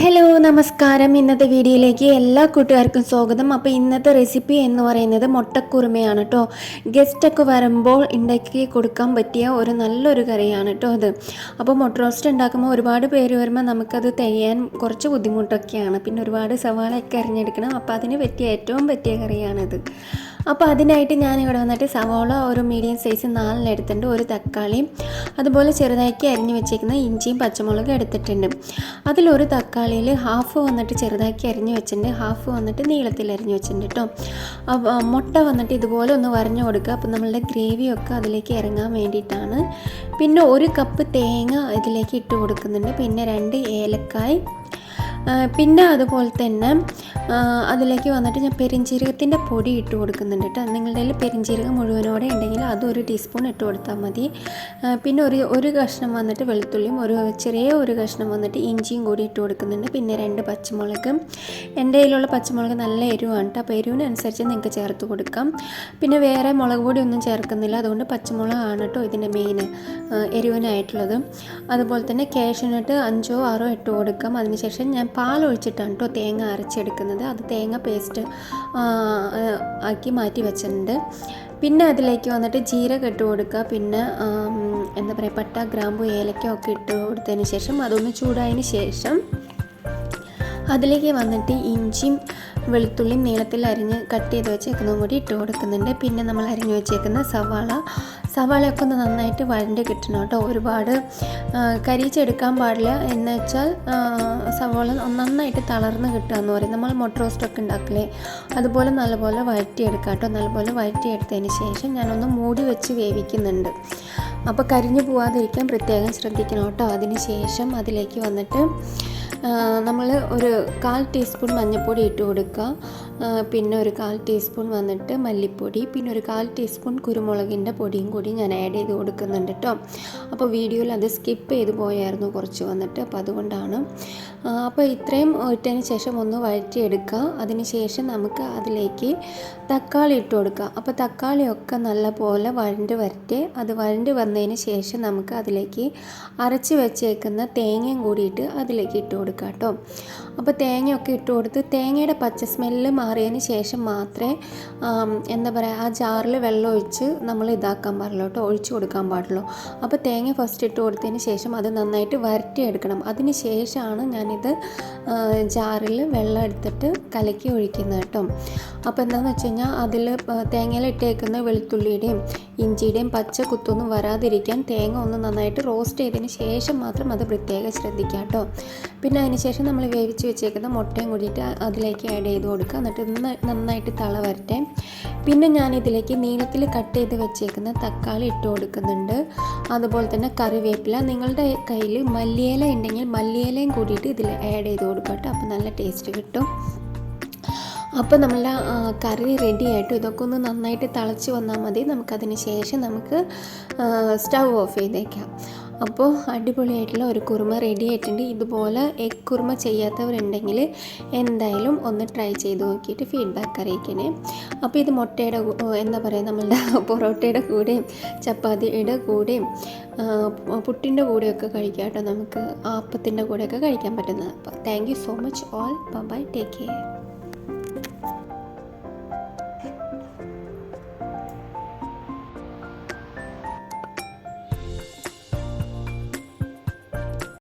Hello നമസ്കാരം. ഇന്നത്തെ വീഡിയോയിലേക്ക് എല്ലാ കൂട്ടുകാർക്കും സ്വാഗതം. അപ്പോൾ ഇന്നത്തെ റെസിപ്പി എന്ന് പറയുന്നത് മുട്ടക്കുറുമയാണ് കേട്ടോ ഗസ്റ്റൊക്കെ വരുമ്പോൾ ഉണ്ടാക്കി കൊടുക്കാൻ പറ്റിയ ഒരു നല്ലൊരു കറിയാണ് കേട്ടോ അത് അപ്പോൾ മുട്ട റോസ്റ്റ് ഉണ്ടാക്കുമ്പോൾ ഒരുപാട് പേര് വരുമ്പോൾ നമുക്കത് തയ്യാൻ കുറച്ച് ബുദ്ധിമുട്ടൊക്കെയാണ്. പിന്നെ ഒരുപാട് സവാളയൊക്കെ അറിഞ്ഞെടുക്കണം അപ്പോൾ അതിന് പറ്റിയ ഏറ്റവും പറ്റിയ കറിയാണിത്. അപ്പോൾ അതിനായിട്ട് ഞാൻ ഇവിടെ വന്നിട്ട് സവോള ഒരു മീഡിയം സൈസ് നാലിന് എടുത്തിട്ടുണ്ട്. ഒരു തക്കാളിയും അതുപോലെ ചെറുതാക്കി അരിഞ്ഞു വെച്ചേക്കുന്ന ഇഞ്ചിയും പച്ചമുളകും എടുത്തിട്ടുണ്ട്. അതിലൊരു തക്കാളിയിൽ ഹാഫ് വന്നിട്ട് ചെറുതാക്കി അരിഞ്ഞു വെച്ചിട്ടുണ്ട്. ഹാഫ് വന്നിട്ട് നീളത്തിൽ അരിഞ്ഞു വെച്ചിട്ടുണ്ട് കേട്ടോ മുട്ട വന്നിട്ട് ഇതുപോലെ ഒന്ന് വരഞ്ഞു കൊടുക്കുക. അപ്പോൾ നമ്മളുടെ ഗ്രേവിയൊക്കെ അതിലേക്ക് ഇറങ്ങാൻ വേണ്ടിയിട്ടാണ്. പിന്നെ ഒരു കപ്പ് തേങ്ങ ഇതിലേക്ക് ഇട്ട് കൊടുക്കുന്നുണ്ട്. പിന്നെ രണ്ട് ഏലക്കായ് പിന്നെ അതുപോലെ തന്നെ അതിലേക്ക് വന്നിട്ട് ഞാൻ പെരിഞ്ജീരകത്തിന്റെ പൊടി ഇട്ട് കൊടുക്കുന്നുണ്ട് കേട്ടോ. നിങ്ങളുടെ കയ്യിൽ പെരിഞ്ജീരകം മുഴുവനോടെ ഉണ്ടെങ്കിൽ അത് ഒരു ടീസ്പൂൺ ഇട്ട് കൊടുത്താൽ മതി. പിന്നെ ഒരു ഒരു കഷ്ണം വന്നിട്ട് വെളുത്തുള്ളിയും ഒരു ചെറിയ ഒരു കഷ്ണം വന്നിട്ട് ഇഞ്ചിയും കൂടി ഇട്ട് കൊടുക്കുന്നുണ്ട്. പിന്നെ രണ്ട് പച്ചമുളകും. എന്റെ കയ്യിലുള്ള പച്ചമുളക് നല്ല എരിവാണ് കേട്ടോ. അപ്പോൾ എരിവിനനുസരിച്ച് നിങ്ങൾക്ക് ചേർത്ത് കൊടുക്കാം. പിന്നെ വേറെ മുളക് പൊടി ഒന്നും ചേർക്കുന്നില്ല. അതുകൊണ്ട് പച്ചമുളകാണ് കേട്ടോ ഇതിന്റെ മെയിൻ എരിവിനായിട്ടുള്ളത്. അതുപോലെ തന്നെ കാഷ്യനട്ട് അഞ്ചോ ആറോ ഇട്ട് കൊടുക്കാം. അതിനുശേഷം ഞാൻ പാൽ ഒഴിച്ചിട്ടാണ് കേട്ടോ തേങ്ങ അരച്ചെടുക്കുന്നത്. അത് തേങ്ങ പേസ്റ്റ് ആക്കി മാറ്റി വെച്ചിട്ടുണ്ട്. പിന്നെ അതിലേക്ക് വന്നിട്ട് ജീരകം ഇട്ട് കൊടുക്കുക. പിന്നെ എന്താ പറയുക പട്ട ഗ്രാമ്പു ഏലക്ക ഒക്കെ ഇട്ട് കൊടുത്തതിന് ശേഷം അതൊന്ന് ചൂടായതിന് ശേഷം അതിലേക്ക് വന്നിട്ട് ഇഞ്ചിയും വെളുത്തുള്ളിയും നീളത്തിൽ അരിഞ്ഞ് കട്ട് ചെയ്ത് വെച്ചേക്കുന്നതും കൂടി ഇട്ട് കൊടുക്കുന്നുണ്ട്. പിന്നെ നമ്മൾ അരിഞ്ഞ് വെച്ചേക്കുന്ന സവാള. സവാളയൊക്കെ ഒന്ന് നന്നായിട്ട് വഴണ്ട് കിട്ടണം കേട്ടോ. ഒരുപാട് കരിച്ചെടുക്കാൻ പാടില്ല. എന്ന് വെച്ചാൽ സവാള നന്നായിട്ട് തളർന്ന് കിട്ടുക എന്ന് പറയും. നമ്മൾ മുട്ട റോസ്റ്റൊക്കെ ഉണ്ടാക്കില്ലേ? അതുപോലെ നല്ലപോലെ വഴറ്റിയെടുക്കാം കേട്ടോ. നല്ലപോലെ വഴറ്റിയെടുത്തതിന് ശേഷം ഞാനൊന്ന് മൂടി വെച്ച് വേവിക്കുന്നുണ്ട്. അപ്പോൾ കരിഞ്ഞു പോവാതിരിക്കാൻ പ്രത്യേകം ശ്രദ്ധിക്കണം കേട്ടോ. അതിന് ശേഷം അതിലേക്ക് വന്നിട്ട് നമ്മൾ ഒരു കാൽ ടീസ്പൂൺ മഞ്ഞൾപ്പൊടി ഇട്ട് കൊടുക്കുക. പിന്നെ ഒരു കാൽ ടീസ്പൂൺ വന്നിട്ട് മല്ലിപ്പൊടി പിന്നെ ഒരു കാൽ ടീസ്പൂൺ കുരുമുളകിന്റെ പൊടിയും കൂടി ഞാൻ ആഡ് ചെയ്ത് കൊടുക്കുന്നുണ്ട് കേട്ടോ അപ്പോൾ വീഡിയോയിൽ അത് സ്കിപ്പ് ചെയ്ത് പോയായിരുന്നു കുറച്ച് വന്നിട്ട് അപ്പോൾ അതുകൊണ്ടാണ്. അപ്പോൾ ഇത്രയും ഇട്ടതിന് ശേഷം ഒന്ന് വഴറ്റിയെടുക്കുക. അതിന് ശേഷം നമുക്ക് അതിലേക്ക് തക്കാളി ഇട്ട് കൊടുക്കുക. അപ്പോൾ തക്കാളിയൊക്കെ നല്ലപോലെ വഴണ്ട് വരട്ടെ. അത് വഴണ്ട് വന്നതിന് ശേഷം നമുക്ക് അതിലേക്ക് അരച്ച് വെച്ചേക്കുന്ന തേങ്ങയും കൂടിയിട്ട് അതിലേക്ക് ഇട്ട് കൊടുക്കുക കേട്ടോ. അപ്പോൾ തേങ്ങയൊക്കെ ഇട്ട് കൊടുത്ത് തേങ്ങയുടെ പച്ച സ്മെല്ല് മാറിയതിന് ശേഷം മാത്രമേ എന്താ പറയുക ആ ജാറിൽ വെള്ളം ഒഴിച്ച് നമ്മൾ ഇതാക്കാൻ പാടുള്ളൂ കേട്ടോ ഒഴിച്ച് കൊടുക്കാൻ പാടുള്ളൂ. അപ്പോൾ തേങ്ങ ഫസ്റ്റ് ഇട്ട് കൊടുത്തതിന് ശേഷം അത് നന്നായിട്ട് വരട്ടിയെടുക്കണം. അതിന് ശേഷമാണ് ഞാനിത് ജാറിൽ വെള്ളം എടുത്തിട്ട് കലക്കി ഒഴിക്കുന്നത് കേട്ടോ. അപ്പോൾ എന്താണെന്ന് വെച്ച് കഴിഞ്ഞാൽ അതിൽ തേങ്ങയിൽ ഇട്ടേക്കുന്ന വെളുത്തുള്ളിയുടെയും ഇഞ്ചിയുടെയും പച്ച കുത്തൊന്നും വരാതിരിക്കാൻ തേങ്ങ ഒന്ന് നന്നായിട്ട് റോസ്റ്റ് ചെയ്തതിന് ശേഷം മാത്രം അത് പ്രത്യേകം ശ്രദ്ധിക്കാം കേട്ടോ. പിന്നെ അതിന് ശേഷം നമ്മൾ വേവിച്ച് വെച്ചേക്കുന്ന മുട്ടയും കൂടിയിട്ട് അതിലേക്ക് ആഡ് ചെയ്ത് കൊടുക്കുക. എന്നിട്ട് നന്നായിട്ട് തള വരട്ടെ. പിന്നെ ഞാൻ ഇതിലേക്ക് നീളത്തിൽ കട്ട് ചെയ്ത് വെച്ചേക്കുന്ന തക്കാളി ഇട്ട് കൊടുക്കുന്നുണ്ട്. അതുപോലെ തന്നെ കറിവേപ്പില. നിങ്ങളുടെ കയ്യിൽ മല്ലിയില ഉണ്ടെങ്കിൽ മല്ലിയിലയും കൂടിയിട്ട് ഇതിൽ ആഡ് ചെയ്ത് കൊടുക്കുക കേട്ടോ. അപ്പോൾ നല്ല ടേസ്റ്റ് കിട്ടും. അപ്പോൾ നമ്മളുടെ കറി റെഡി ആയിട്ട് ഇതൊക്കെ ഒന്ന് നന്നായിട്ട് തിളച്ച് വന്നാൽ മതി. നമുക്കതിന് ശേഷം നമുക്ക് സ്റ്റൗ ഓഫ് ചെയ്തേക്കാം. അപ്പോൾ അടിപൊളിയായിട്ടുള്ള ഒരു കുറുമ റെഡി ആയിട്ടുണ്ട്. ഇതുപോലെ എഗ് കുറുമ ചെയ്യാത്തവരുണ്ടെങ്കിൽ എന്തായാലും ഒന്ന് ട്രൈ ചെയ്ത് നോക്കിയിട്ട് ഫീഡ്ബാക്ക് അറിയിക്കണേ. അപ്പോൾ ഇത് മുട്ടയുടെ എന്താ പറയുക നമ്മളുടെ പൊറോട്ടയുടെ കൂടെയും ചപ്പാത്തിയുടെ കൂടെയും പുട്ടിന്റെ കൂടെയൊക്കെ കഴിക്കാം കേട്ടോ നമുക്ക്. ആപ്പത്തിന്റെ കൂടെയൊക്കെ കഴിക്കാൻ പറ്റുന്നത്. അപ്പോൾ thank you so much all bye take care